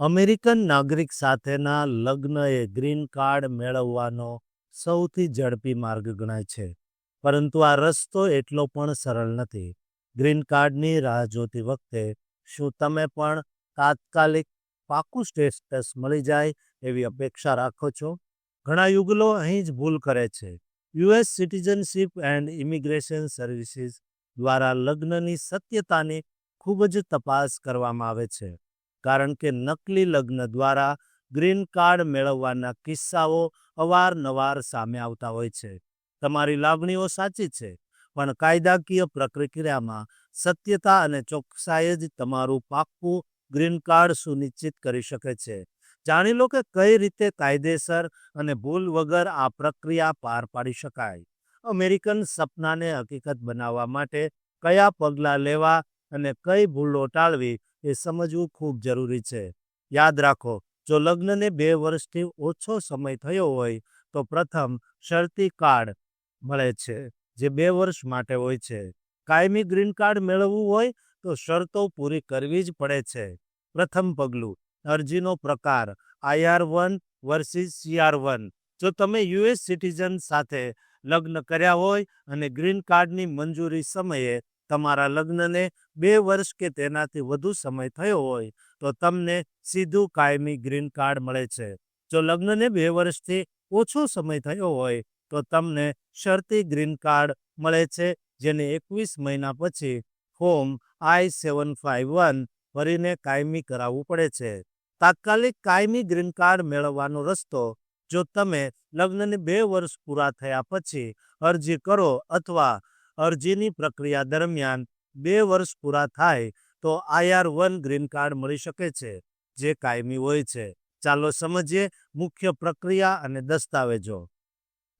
American નાગરિક સાથેના લગ્ન એ ગ્રીન કાર્ડ મેળવવાનો સૌથી ઝડપી માર્ગ ગણાય છે. પરંતુ આ રસ્તો એટલો પણ સરળ નથી. ગ્રીન કાર્ડની રાહ જોતી વખતે શું તમે પણ તાત્કાલિક પાકું સ્ટેટસ મળી જાય એવી અપેક્ષા રાખો છો? ઘણા યુગલો અહીં જ ભૂલ કરે છે. US citizenship and immigration services દ્વારા લગ્નની સત્યતાની ખૂબ જ તપાસ કરવામાં આવે છે. કારણ કે નકલી લગ્ન દ્વારા ગ્રીન કાર્ડ મેળવવાના કિસ્સાઓ અવારનવાર સામે આવતા હોય છે. તમારી લાગણીઓ સાચી છે, પણ કાયદાકીય પ્રક્રિયામાં સત્યતા અને ચોકસાઈ જ તમારું પાક્કું ગ્રીન કાર્ડ સુનિશ્ચિત કરી શકે છે. જાણી લો કે કઈ રીતે કાયદેસર અને ભૂલ વગર આ પ્રક્રિયા પાર પાડી શકાય. અમેરિકન સપનાને હકીકત બનાવવા માટે કયા પગલાં લેવા અને કઈ ભૂલો ટાળવી એ સમજવું ખૂબ જરૂરી છે. યાદ રાખો, જો લગ્નને બે વર્ષથી ઓછો સમય થયો હોય, તો પ્રથમ શરતી કાર્ડ મળે છે, જે બે વર્ષ માટે હોય છે. કાયમી ગ્રીન કાર્ડ મેળવવું હોય, તો શરતો પૂરી કરવી જ પડે છે. પ્રથમ પગલું, અરજીનો પ્રકાર IR one versus CR one. જો તમે યુએસ સિટીઝન સાથે લગ્ન કર્યા હોય અને ગ્રીન કાર્ડની મંજૂરી સમયે તમારા લગ્નને બે વર્ષ કે તેનાથી વધુ સમય થયો હોય, તો તમને સીધું કાયમી ગ્રીન કાર્ડ મળે છે. જો લગ્નને બે વર્ષથી ઓછો સમય થયો હોય, તો તમને શરતી ગ્રીન કાર્ડ મળે છે, જેને એકવીસ મહિના પછી form I seven five one ભરીને કાયમી કરાવવું પડે છે. તાત્કાલિક કાયમી ગ્રીન કાર્ડ મેળવવાનો રસ્તો, જો તમે લગ્નને બે વર્ષ પૂરા થયા પછી અરજી કરો અથવા અરજીની પ્રક્રિયા દરમિયાન બે વર્ષ પૂરા થાય તો આઈઆર વન ગ્રીન કાર્ડ મળી શકે છે, જે કાયમી હોય છે. ચાલો સમજીએ મુખ્ય પ્રક્રિયા અને દસ્તાવેજો.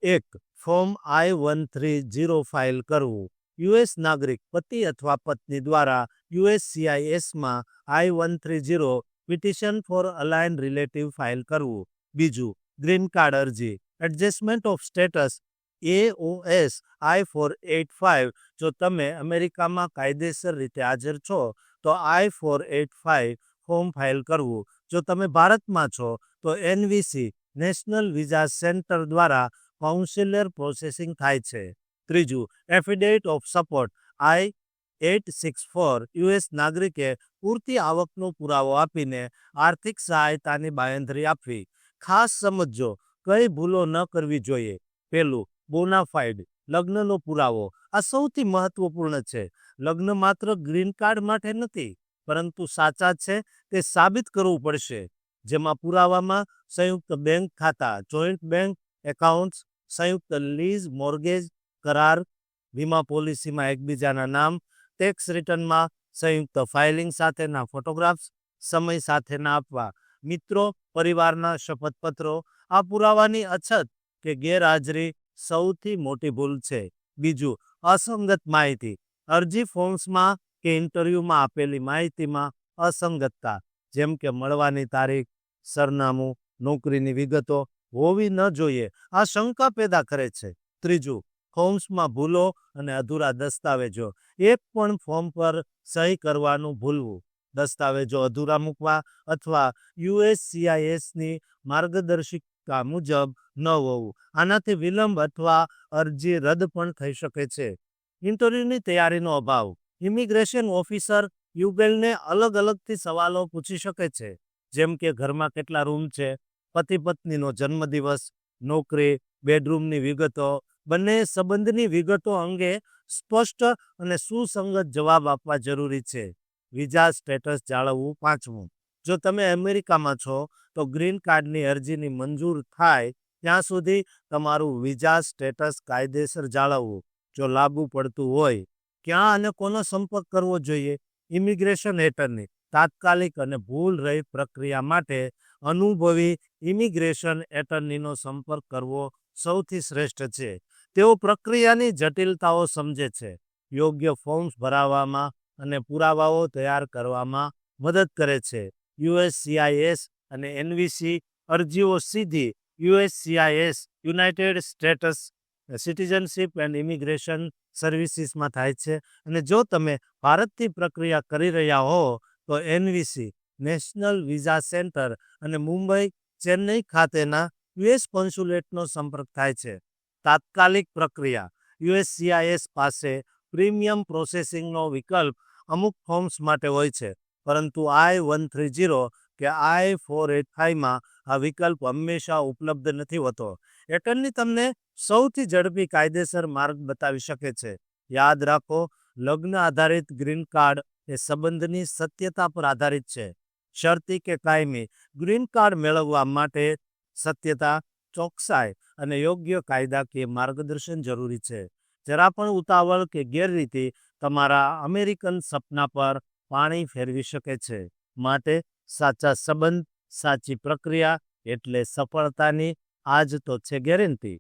એક, form I one three zero file કરવું. યુએસ નાગરિક, પતિ અથવા પત્ની દ્વારા યુએસસીઆઈએસમાં I one three zero petition for alien relative file કરવું. બીજું, ગ્રીન કાર્ડ અરજી. Adjustment of status AOS I four eight five જો તમે અમેરિકામાં કાયદેસર રીતે હાજર છો, તો I four eight five form file કરવું. જો તમે ભારતમાં છો, તો એનવીસી નેશનલ વિઝા સેન્ટર દ્વારા કાઉન્સિલર પ્રોસેસિંગ થાય છે. ત્રીજું affidavit of support I eight six four US નાગરિકે પૂરતી આવકનો પુરાવો આપીને આર્થિક સહાયતાની બાંયધરી આપવી. ખાસ સમજો કઈ ભૂલો ન કરવી જોઈએ. પહેલું બોનાફાઇડ, લગ્નનો પુરાવો. આ સૌથી મહત્વપૂર્ણ છે. લગ્ન માત્ર ગ્રીન કાર્ડ માટે નથી, પરંતુ સાચા છે તે સાબિત કરવું પડશે. જેમાં પુરાવામાં સંયુક્ત બેંક ખાતા, જોઈન્ટ બેંક એકાઉન્ટ્સ, સંયુક્ત લીઝ, મોર્ગેજ, કરાર, વીમા પોલિસીમાં એકબીજાના નામ, ટેક્સ રિટર્નમાં સંયુક્ત ફાઇલિંગ સાથેના ફોટોગ્રાફ્સ, સમય સાથેના આપવા, મિત્રો, પરિવારના શપથપત્રો. આ પુરાવાની અછત કે ગેરહાજરી સૌથી મોટી ભૂલ છે. બીજું, અસંગત માહિતી. અરજી ફોર્મ્સમાં કે ઇન્ટરવ્યૂમાં આપેલી માહિતીમાં અસંગતતા, જેમ કે મળવાની તારીખ, સરનામું, નોકરીની વિગતો હોવી ન જોઈએ. આ શંકા પેદા કરે છે. ત્રીજું, ફોર્મ્સમાં ભૂલો અને અધૂરા દસ્તાવેજો. એક પણ ફોર્મ પર સહી કરવાનું ભૂલવું. દસ્તાવેજો અધૂરા મૂકવા અથવા યુએસસીઆઈએસની માર્ગદર્શિકા મુજબ ન હોવું. આનાથી વિલંબ અથવા અરજી રદ પણ થઈ શકે છે. ઇન્ટરવ્યૂની તૈયારીનો અભાવ. ઇમિગ્રેશન ઓફિસર યુગેલને અલગ અલગથી સવાલો પૂછી શકે છે. જેમ કે, ઘરમાં કેટલા રૂમ છે? પતિ પત્નીનો જન્મદિવસ, નોકરી, બેડરૂમની વિગતો. બંને સંબંધની વિગતો અંગે સ્પષ્ટ અને સુસંગત જવાબ આપવા જરૂરી છે. વિઝા સ્ટેટસ જાળવવું પાંચમું. જો તમે અમેરિકામાં છો, તો ગ્રીન કાર્ડની અરજીની મંજૂર થાય ત્યાં સુધી તમારું વિઝા સ્ટેટસ કાયદેસર જાળવવું, જો લાગુ પડતું હોય. ક્યાં અને કોનો સંપર્ક કરવો જોઈએ? ઇમિગ્રેશન હેઠળની તાત્કાલિક અને ભૂલ રહી પ્રક્રિયા માટે અનુભવી ઇમિગ્રેશન એટર્નીનો સંપર્ક કરવો સૌથી શ્રેષ્ઠ છે. તેઓ પ્રક્રિયાની જટિલતાઓ સમજે છે. યોગ્ય ફોર્મ્સ ભરાવવામાં અને પુરાવાઓ તૈયાર કરવામાં મદદ કરે છે. યુએસસીઆઈએસ અને એનવીસી અરજીઓ સીધી USCIS, United States citizenship and immigration સર્વિસીસમાં થાય છે. અને જો તમે ભારતથી પ્રક્રિયા કરી રહ્યા હો, તો એનવીસી નેશનલ વિઝા સેન્ટર અને મુંબઈ ચેન્નઈ ખાતેના યુએસ કોન્સ્યુલેટનો સંપર્ક થાય છે. તાત્કાલિક પ્રક્રિયા, યુએસસીઆઈએસ પાસે પ્રીમિયમ પ્રોસેસિંગનો વિકલ્પ અમુક ફોર્મ્સ માટે હોય છે. પરંતુ આઈ વન થ્રી જીરો કે આઈ ફોર એટ ફાઇવમાં આ વિકલ્પ હંમેશા ઉપલબ્ધ નથી હોતો. એટર્ની તમને સૌથી ઝડપી કાયદેસર માર્ગ બતાવી શકે છે. યાદ રાખો, લગ્ન આધારિત ગ્રીન કાર્ડ એ સંબંધની સત્યતા પર આધારિત છે. શરતી કે કાયમી, ગ્રીન કાર્ડ મેળવવા માટે સત્યતા, ચોકસાઈ અને યોગ્ય કાયદાકીય માર્ગદર્શન જરૂરી છે. જરા પણ ઉતાવળ કે ગેરરીતિ તમારા અમેરિકન સપના પર પાણી ફેરવી શકે છે. માટે સાચા સંબંધ, સાચી પ્રક્રિયા એટલે સફળતાની આજ તો છે ગેરંટી